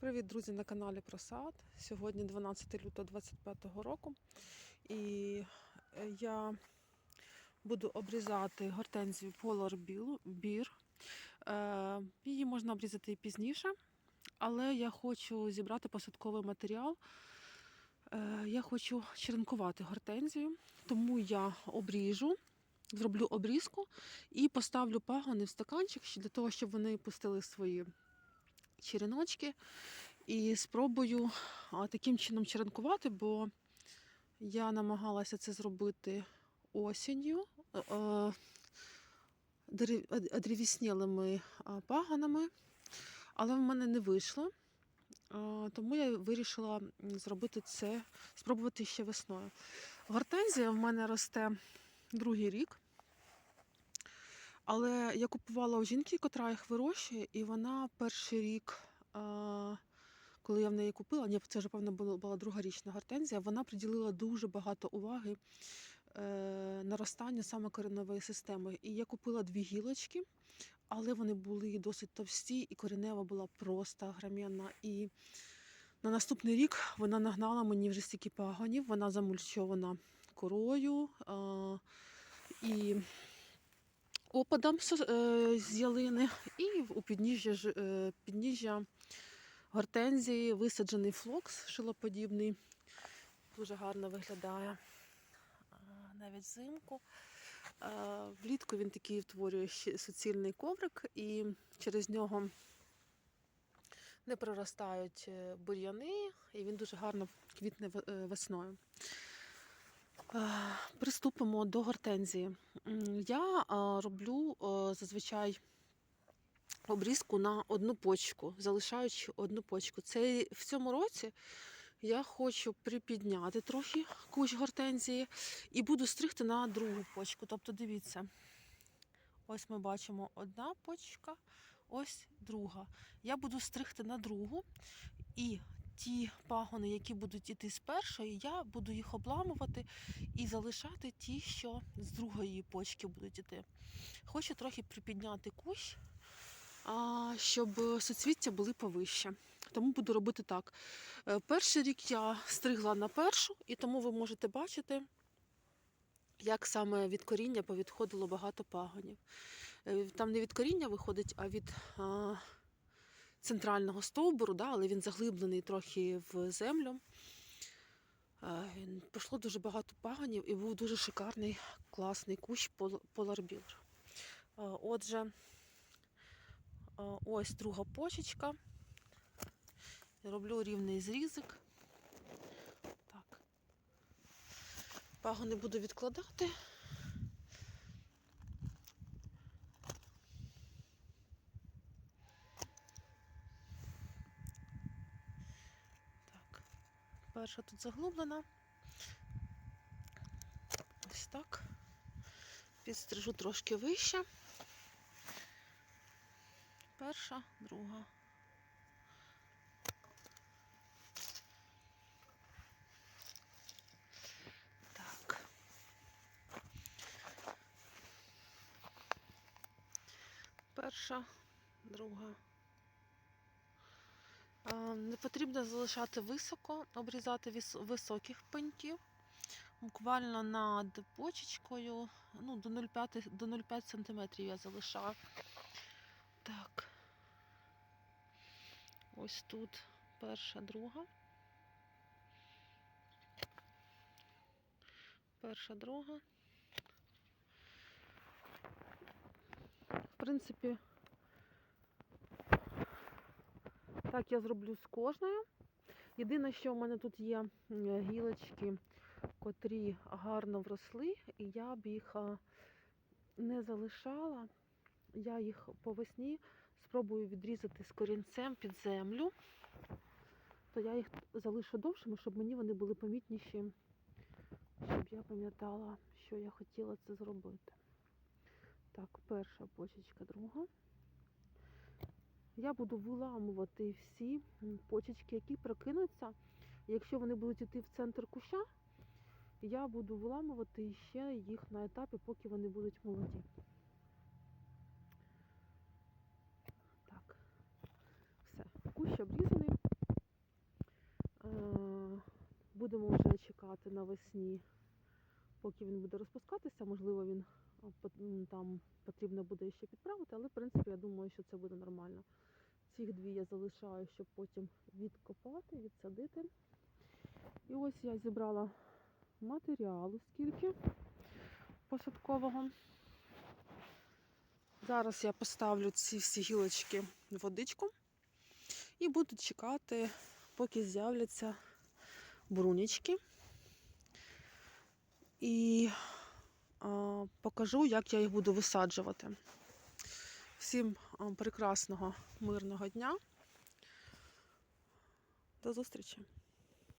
Привіт, друзі, на каналі про сад. Сьогодні 12 лютого 2025 року. І е, я буду обрізати гортензію Polar Beer. Е, Її можна обрізати і пізніше, але я хочу зібрати посадковий матеріал. Е, Я хочу черенкувати гортензію, тому я обріжу, зроблю обрізку і поставлю пагони в стаканчик для того, щоб вони пустили свої череночки. І спробую таким чином черенкувати, бо я намагалася це зробити осінню е, е, е, древіснілими паганами, але в мене не вийшло. Тому я вирішила зробити це, спробувати ще весною. Гортензія в мене росте другий рік. Але я купувала у жінки, котра їх вирощує, і вона перший рік, коли я в неї купила, ні, це вже, певно, була, була другарічна гортензія, вона приділила дуже багато уваги е, наростанню саме кореневої системи. І я купила дві гілочки, але вони були досить товсті, і коренева була просто громадна. І на наступний рік вона нагнала мені вже стільки пагонів, вона замульчована корою. І опадом е, з ялини, і у підніжжя, е, підніжжя гортензії висаджений флокс шилоподібний. Дуже гарно виглядає навіть взимку. Влітку він такий утворює суцільний коврик, і через нього не проростають е, бур'яни, і він дуже гарно квітне весною. Е, Приступимо до гортензії. Я роблю зазвичай обрізку на одну почку, залишаючи одну почку. Це в цьому році я хочу припідняти трохи кущ гортензії і буду стригти на другу почку. Тобто, дивіться, ось ми бачимо одна почка, ось друга. Я буду стригти на другу, і ті пагони, які будуть іти з першої, я буду їх обламувати і залишати ті, що з другої почки будуть іти. Хочу трохи припідняти кущ, щоб суцвіття були повище. Тому буду робити так. Е, Перший рік я стригла на першу, і тому ви можете бачити, як саме від коріння повідходило багато пагонів. Е, Там не від коріння виходить, а від а, центрального стовбуру, да, але він заглиблений трохи в землю. Е, Пішло дуже багато паганів і був дуже шикарний, класний кущ пол- Polar Е, Отже, е, ось друга почечка. Роблю рівний зрізик. Так. Пагони буду відкладати. Перша тут заглублена. Ось так. Підстрижу трошки вище. Перша, друга. Так. Перша, друга. А, Не потрібно залишати високо, обрізати високих пеньків. Буквально над почечкою, ну, до 0,5 до 0,5 см я залишаю. Так. Ось тут перша, друга. Перша, друга. В принципі, так я зроблю з кожною. Єдине, що в мене тут є гілочки, котрі гарно вросли, і я б їх не залишала. Я їх по весні спробую відрізати з корінцем під землю. То я їх залишу довшими, щоб мені вони були помітніші, щоб я пам'ятала, що я хотіла це зробити. Так, перша почечка, друга. Я буду виламувати всі почечки, які прокинуться. Якщо вони будуть йти в центр куща, я буду виламувати ще їх на етапі, поки вони будуть молоді. Так, все, кущ обрізаний. будемо вже чекати навесні, поки він буде розпускатися. Можливо, він там потрібно буде ще підправити, але в принципі я думаю, що це буде нормально. Цих дві я залишаю, щоб потім відкопати, відсадити. І ось я зібрала матеріалу скільки посадкового. Зараз я поставлю ці всі гілочки в водичку і буду чекати, поки з'являться брунічки. І а, покажу, як я їх буду висаджувати. Всім прекрасного мирного дня. До зустрічі!